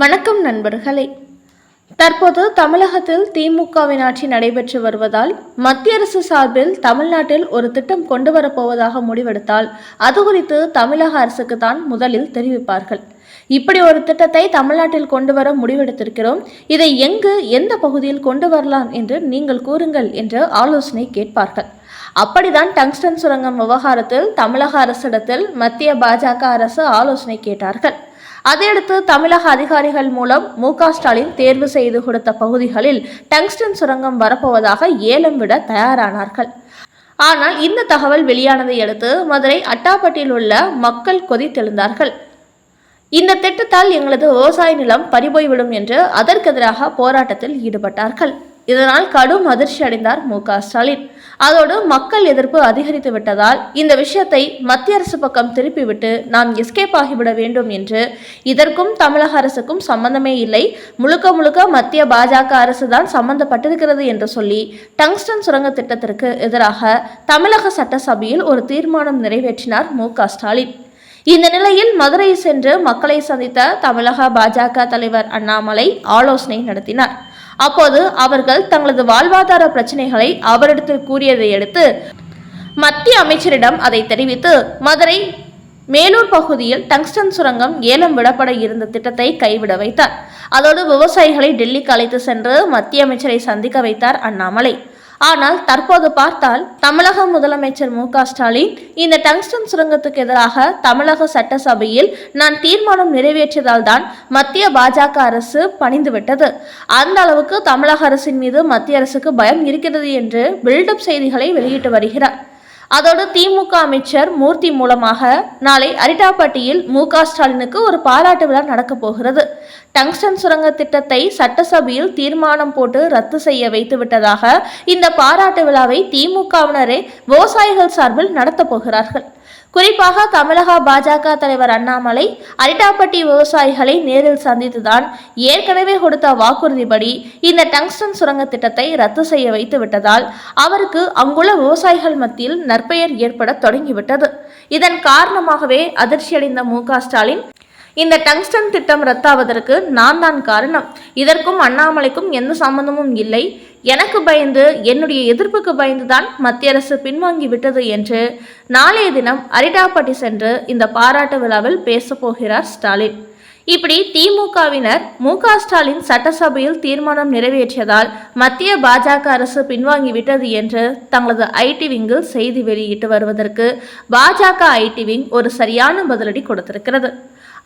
வணக்கம் நண்பர்களே. தற்போது தமிழகத்தில் திமுகவின் ஆட்சி நடைபெற்று வருவதால் மத்திய அரசு சார்பில் தமிழ்நாட்டில் ஒரு திட்டம் கொண்டு வரப்போவதாக முடிவெடுத்தால் அது குறித்து தமிழக அரசுக்கு தான் முதலில் தெரிவிப்பார்கள். இப்படி ஒரு திட்டத்தை தமிழ்நாட்டில் கொண்டு வர முடிவெடுத்திருக்கிறோம். இதை எங்கு எந்த பகுதியில் கொண்டு வரலாம் என்று நீங்கள் கூறுங்கள் என்று ஆலோசனை கேட்பார்கள். அப்படிதான் டங்ஸ்டன் சுரங்கம் விவகாரத்தில் தமிழக அரசிடத்தில் மத்திய பாஜக அரசு ஆலோசனை கேட்டார்கள். அதையடுத்து தமிழக அதிகாரிகள் மூலம் மு ஸ்டாலின் தேர்வு செய்து கொடுத்த பகுதிகளில் டங்ஸ்டன் சுரங்கம் வரப்போவதாக ஏலம் விட தயாரானார்கள். ஆனால் இந்த தகவல் வெளியானதை அடுத்து மதுரை அட்டாப்பட்டியில் உள்ள மக்கள் கொதித்தெழுந்தார்கள் இந்த திட்டத்தால் எங்களது விவசாய நிலம் பறிபோய்விடும் என்று அதற்கெதிராக போராட்டத்தில் ஈடுபட்டார்கள். இதனால் கடும் அதிர்ச்சி அடைந்தார் மு ஸ்டாலின். அதோடு மக்கள் எதிர்ப்பு அதிகரித்து விட்டதால் இந்த விஷயத்தை மத்திய அரசு பக்கம் திருப்பிவிட்டு நாம் எஸ்கேப் ஆகிவிட வேண்டும் என்று இதற்கும் தமிழக அரசுக்கும் சம்பந்தமே இல்லை. முழுக்க முழுக்க மத்திய பாஜக அரசு தான் சம்பந்தப்பட்டிருக்கிறது என்று சொல்லி டங்ஸ்டன் சுரங்க திட்டத்திற்கு எதிராக தமிழக சட்டசபையில் ஒரு தீர்மானம் நிறைவேற்றினார் மு க ஸ்டாலின். இந்த நிலையில் மதுரை சென்று மக்களை சந்தித்த தமிழக பாஜக தலைவர் அண்ணாமலை ஆலோசனை நடத்தினார். அப்போது அவர்கள் தங்களது வாழ்வாதார பிரச்சனைகளை அவரிடத்தில் கூறியதை அடுத்து மத்திய அமைச்சரிடம் அதை தெரிவித்து மதுரை மேலூர் பகுதியில் டங்ஸ்டன் சுரங்கம் ஏலம் விடப்பட இருந்த திட்டத்தை கைவிட வைத்தார். அதோடு விவசாயிகளை டெல்லிக்கு அழைத்து சென்று மத்திய அமைச்சரை சந்திக்க வைத்தார் அண்ணாமலை. ஆனால் தற்போது பார்த்தால் தமிழக முதலமைச்சர் மு ஸ்டாலின் இந்த டங்ஸ்டன் சுரங்கத்துக்கு எதிராக தமிழக சட்டசபையில் நான் தீர்மானம் நிறைவேற்றியதால் தான் மத்திய பாஜக அரசு பணிந்துவிட்டது. அந்த அளவுக்கு தமிழக அரசின் மீது மத்திய அரசுக்கு பயம் இருக்கிறது என்று பில்டப் செய்திகளை வெளியிட்டு வருகிறார். அதோடு திமுக அமைச்சர் மூர்த்தி மூலமாக நாளை அரிட்டாப்பட்டியில் மு க ஸ்டாலினுக்கு ஒரு பாராட்டு விழா நடக்கப் போகிறது. டங்ஸ்டன் சுரங்க திட்டத்தை சட்டசபையில் தீர்மானம் போட்டு ரத்து செய்ய வைத்து விட்டதாக இந்த பாராட்டு விழாவை திமுகவினரே விவசாயிகள் சார்பில் நடத்தப் போகிறார்கள். குறிப்பாக தமிழக பாஜக தலைவர் அண்ணாமலை அரிட்டாப்பட்டி விவசாயிகளை நேரில் சந்தித்துதான் ஏற்கனவே கொடுத்த வாக்குறுதிப்படி இந்த டங்ஸ்டன் சுரங்க திட்டத்தை ரத்து செய்ய வைத்து விட்டதால் அவருக்கு அங்குள்ள விவசாயிகள் மத்தியில் நற்பெயர் ஏற்பட தொடங்கிவிட்டது. இதன் காரணமாகவே அதிர்ச்சியடைந்த மு ஸ்டாலின் இந்த டங்ஸ்டன் திட்டம் ரத்தாவதற்கு நான் தான் காரணம். இதற்கும் அண்ணாமலைக்கும் எந்த சம்பந்தமும் இல்லை. எனக்கு பயந்து என்னுடைய எதிர்ப்புக்கு பயந்துதான் மத்திய அரசு பின்வாங்கி விட்டது என்று நாளைய தினம் அரிடாப்பட்டி சென்று இந்த பாராட்டு விழாவில் பேசப்போகிறார் ஸ்டாலின். இப்படி திமுகவினர் மு க ஸ்டாலின் சட்டசபையில் தீர்மானம் நிறைவேற்றியதால் மத்திய பாஜக அரசு பின்வாங்கிவிட்டது என்று தங்களது ஐடி விங்கில் செய்தி வெளியிட்டு வருவதற்கு பாஜக ஐடி விங் ஒரு சரியான பதிலடி கொடுத்திருக்கிறது.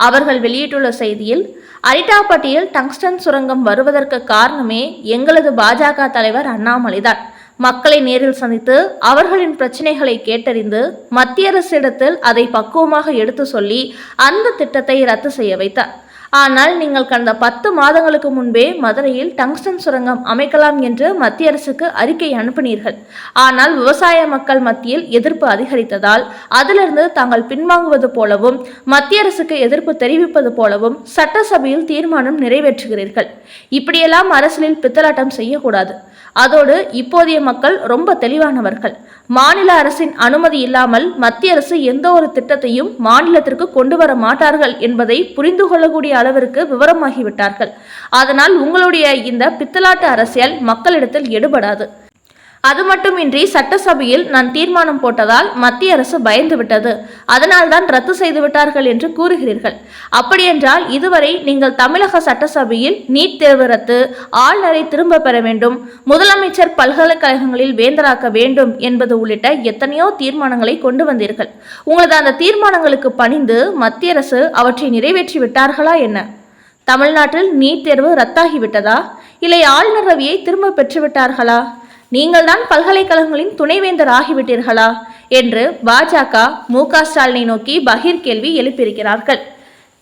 அவர்கள் வெளியிட்டுள்ள செய்தியில் அரிட்டாப்பட்டியில் டங்ஸ்டன் சுரங்கம் வருவதற்கு காரணமே எங்களது பாஜக தலைவர் அண்ணாமலைதான் மக்களை நேரில் சந்தித்து அவர்களின் பிரச்சனைகளை கேட்டறிந்து மத்திய அரசிடத்தில் அதை பக்குவமாக எடுத்து சொல்லி அந்த திட்டத்தை ரத்து செய்ய வைத்தார். ஆனால் நீங்கள் கடந்த பத்து மாதங்களுக்கு முன்பே மதுரையில் டங்ஸ்டன் சுரங்கம் அமைக்கலாம் என்று மத்திய அரசுக்கு அறிக்கை அனுப்பினீர்கள். ஆனால் விவசாய மக்கள் மத்தியில் எதிர்ப்பு அதிகரித்ததால் அதிலிருந்து தாங்கள் பின்வாங்குவது போலவும் மத்திய அரசுக்கு எதிர்ப்பு தெரிவிப்பது போலவும் சட்டசபையில் தீர்மானம் நிறைவேற்றுகிறீர்கள். இப்படியெல்லாம் அரசியலில் பித்தலாட்டம் செய்யக்கூடாது. அதோடு இப்போதைய மக்கள் ரொம்ப தெளிவானவர்கள். மாநில அரசின் அனுமதி இல்லாமல் மத்திய அரசு எந்த ஒரு திட்டத்தையும் மாநிலத்திற்கு கொண்டு வர மாட்டார்கள் என்பதை புரிந்து கொள்ளக்கூடிய அளவிற்கு விவரமாகிவிட்டார்கள். அதனால் உங்களுடைய இந்த பித்தலாட்டு அரசியல் மக்களிடத்தில் எடுபடாது. அது மட்டுமின்றி சட்டசபையில் நான் தீர்மானம் போட்டதால் மத்திய அரசு பயந்து விட்டது அதனால்தான் ரத்து செய்து விட்டார்கள் என்று கூறுகிறீர்கள். அப்படியென்றால் இதுவரை நீங்கள் தமிழக சட்டசபையில் நீட் தேர்வு ரத்து ஆளுநரை திரும்ப பெற வேண்டும் முதலமைச்சர் பல்கலைக்கழகங்களில் வேந்தராக்க வேண்டும் என்பது உள்ளிட்ட எத்தனையோ தீர்மானங்களை கொண்டு வந்தீர்கள். உங்களது அந்த தீர்மானங்களுக்கு பணிந்து மத்திய அரசு அவற்றை நிறைவேற்றி விட்டார்களா என்ன? தமிழ்நாட்டில் நீட் தேர்வு ரத்தாகிவிட்டதா இல்லை ஆளுநர் ரவியை திரும்ப பெற்றுவிட்டார்களா நீங்கள்தான் பல்கலைக்கழகங்களின் துணைவேந்தர் ஆகிவிட்டீர்களா என்று பாஜக மு க ஸ்டாலினை நோக்கி பகிர் கேள்வி எழுப்பியிருக்கிறார்கள்.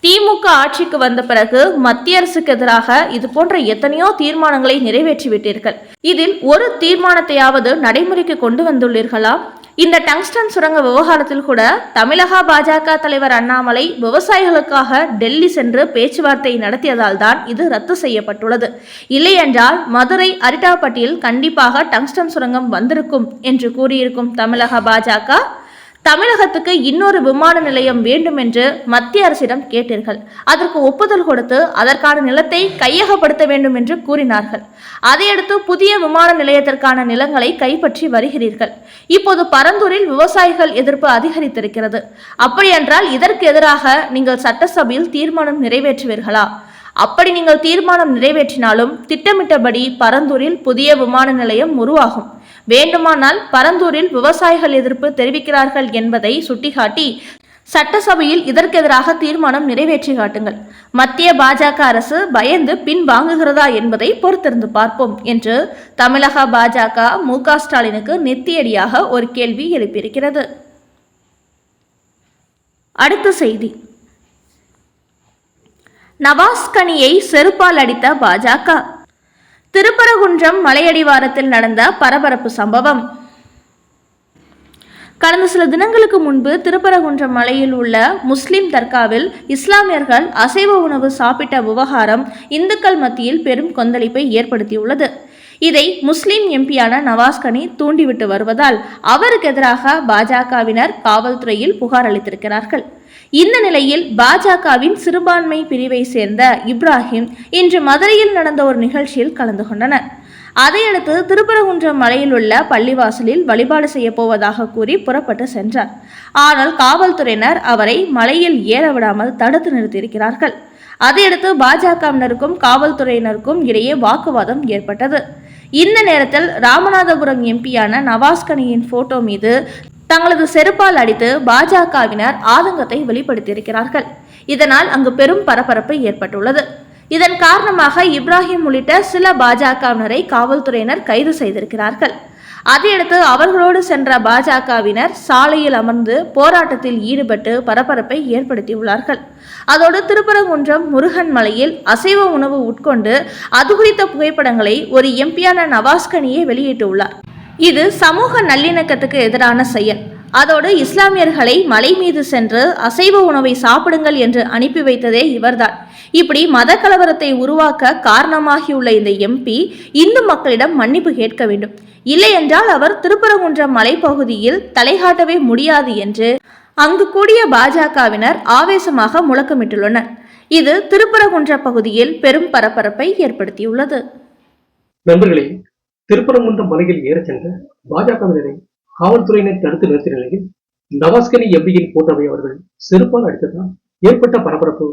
திமுக ஆட்சிக்கு வந்த பிறகு மத்திய அரசுக்கு எதிராக இது போன்ற எத்தனையோ தீர்மானங்களை நிறைவேற்றிவிட்டீர்கள். இதில் ஒரு தீர்மானத்தையாவது நடைமுறைக்கு கொண்டு வந்துள்ளீர்களா? இந்த டங்ஸ்டன் சுரங்க விவகாரத்தில் கூட தமிழக பாஜக தலைவர் அண்ணாமலை விவசாயிகளுக்காக டெல்லி சென்று பேச்சுவார்த்தை நடத்தியதால் தான் இது ரத்து செய்யப்பட்டுள்ளது. இல்லையென்றால் மதுரை அரிட்டாப்பட்டியில் கண்டிப்பாக டங்ஸ்டன் சுரங்கம் வந்திருக்கும் என்று கூறியிருக்கும் தமிழக பாஜக தமிழகத்துக்கு இன்னொரு விமான நிலையம் வேண்டும் என்று மத்திய அரசிடம் கேட்டீர்கள். அதற்கு ஒப்புதல் கொடுத்து அதற்கான நிலத்தை கையகப்படுத்த வேண்டும் என்று கூறினார்கள். அதையடுத்து புதிய விமான நிலையத்திற்கான நிலங்களை கைப்பற்றி வருகிறீர்கள். இப்போது பரந்தூரில் விவசாயிகள் எதிர்ப்பு அதிகரித்திருக்கிறது. அப்படியென்றால் இதற்கு எதிராக நீங்கள் சட்டசபையில் தீர்மானம் நிறைவேற்றுவீர்களா? அப்படி நீங்கள் தீர்மானம் நிறைவேற்றினாலும் திட்டமிட்டபடி பரந்தூரில் புதிய விமான நிலையம் உருவாகும். வேண்டுமானால் பரந்தூரில் விவசாயிகள் எதிர்ப்பு தெரிவிக்கிறார்கள் என்பதை சுட்டிக்காட்டி சட்டசபையில் இதற்கெதிராக தீர்மானம் நிறைவேற்றி காட்டுங்கள். மத்திய பாஜக அரசு பயந்து பின் வாங்குகிறதா என்பதை பொறுத்திருந்து பார்ப்போம் என்று தமிழக பாஜக மு க ஸ்டாலினுக்கு நெத்தியடியாக ஒரு கேள்வி எழுப்பியிருக்கிறது. அடுத்த செய்தி. நவாஸ்கனியை செருப்பால் அடித்த பாஜக திருப்பரகுன்றம் மலையடிவாரத்தில் நடந்த பரபரப்பு சம்பவம். கடந்த சில தினங்களுக்கு முன்பு திருப்பரகுன்றம் மலையில் உள்ள முஸ்லிம் தர்காவில் இஸ்லாமியர்கள் அசைவ உணவு சாப்பிட்ட விவகாரம் இந்துக்கள் மத்தியில் பெரும் கொந்தளிப்பை ஏற்படுத்தியுள்ளது. இதை முஸ்லிம் எம்பியான நவாஸ்கனி தூண்டிவிட்டு வருவதால் அவருக்கு எதிராக பாஜகவினர் காவல்துறையில் புகார் அளித்திருக்கிறார்கள். இந்த நிலையில் பாஜகவின் சிறுபான்மை பிரிவை சேர்ந்த இப்ராஹிம் இன்று மதுரையில் நடந்த ஒரு நிகழ்ச்சியில் கலந்து கொண்டனர். அதையடுத்து திருப்பரங்குன்றம் மலையில் உள்ள பள்ளிவாசலில் வழிபாடு செய்ய போவதாக கூறி புறப்பட்டு சென்றார். ஆனால் காவல்துறையினர் அவரை மலையில் ஏற விடாமல் தடுத்து நிறுத்தியிருக்கிறார்கள். அதையடுத்து பாஜகவினருக்கும் காவல்துறையினருக்கும் இடையே வாக்குவாதம் ஏற்பட்டது. இந்த நேரத்தில் ராமநாதபுரம் எம்பியான நவாஸ்கனியின் போட்டோ மீது தங்களது செருப்பால் அடித்து பாஜகவினர் ஆதங்கத்தை வெளிப்படுத்தியிருக்கிறார்கள். இதனால் அங்கு பெரும் பரபரப்பு ஏற்பட்டுள்ளது. இதன் காரணமாக இப்ராஹிம் உள்ளிட்ட சில பாஜகவினரை காவல்துறையினர் கைது செய்திருக்கிறார்கள். அதையடுத்து அவர்களோடு சென்ற பாஜகவினர் சாலையில் அமர்ந்து போராட்டத்தில் ஈடுபட்டு பரபரப்பை ஏற்படுத்தியுள்ளார்கள். அதோடு திருப்பரங்குன்றம் முருகன் மலையில் அசைவ உணவு உட்கொண்டு அது குறித்த புகைப்படங்களை ஒரு எம்பியான நவாஸ்கனியே வெளியிட்டுள்ளார். இது சமூக நல்லிணக்கத்துக்கு எதிரான செயல். அதோடு இஸ்லாமியர்களை மலை மீது சென்று அசைவ உணவை சாப்பிடுங்கள் என்று அனுப்பி வைத்ததே இவர்தான். இப்படி மத கலவரத்தை உருவாக்க காரணமாகியுள்ள இந்த எம்பி இந்து மக்களிடம் மன்னிப்பு கேட்க வேண்டும். இல்லை என்றால் அவர் திருப்பரங்குன்றம் மலைப்பகுதியில் தலைகாட்டவே முடியாது என்று அங்கு கூடிய பாஜகவினர் ஆவேசமாக முழக்கமிட்டுள்ளனர். இது திருப்பரங்குன்ற பகுதியில் பெரும் பரபரப்பை ஏற்படுத்தியுள்ளது. நண்பர்களே திருப்பரங்குன்ற மலையில் ஏறச் சென்ற பாஜகவினரை காவல்துறையினர் தடுத்து நிறுத்திய நிலையில் நவாஸ்கனி எம்பியின் போட்டவை அவர்கள் செருப்பால் அடித்ததால் ஏற்பட்ட பரபரப்பு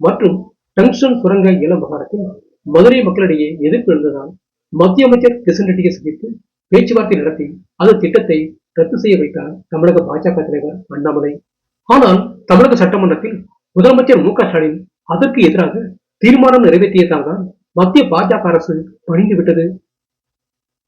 மற்றும் டங்ஸ்டன் சுரங்க இள விவகாரத்தில் மதுரை மக்களிடையே எதிர்ப்பு எழுந்ததால் மத்திய அமைச்சர் கிஷன் ரெட்டியை சந்தித்து பேச்சுவார்த்தை நடத்தி அந்த திட்டத்தை ரத்து செய்ய வைத்தார் தமிழக பாஜக தலைவர் அண்ணாமலை. ஆனால் தமிழக சட்டமன்றத்தில் முதலமைச்சர் மு க ஸ்டாலின் அதற்கு எதிராக தீர்மானம் நிறைவேற்றியதால் தான் மத்திய பாஜக அரசு பணிந்து விட்டது.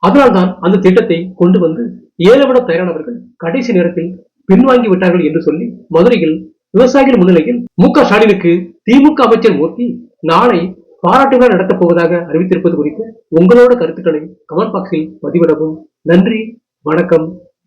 அதனால்தான் அந்த திட்டத்தை கொண்டு வந்து ஏலவிட தயாரானவர்கள் கடைசி நேரத்தில் பின்வாங்கி விட்டார்கள் என்று சொல்லி மதுரையில் விவசாயிகள் முன்னிலையில் மு க ஸ்டாலினுக்கு திமுக அமைச்சர் மூர்த்தி நாளை பாராட்டு விழா நடத்தப் போவதாக அறிவித்திருப்பது குறித்து உங்களோட கருத்துக்களை கமெண்ட் பாக்ஸில் பதிவிடவும். நன்றி வணக்கம்.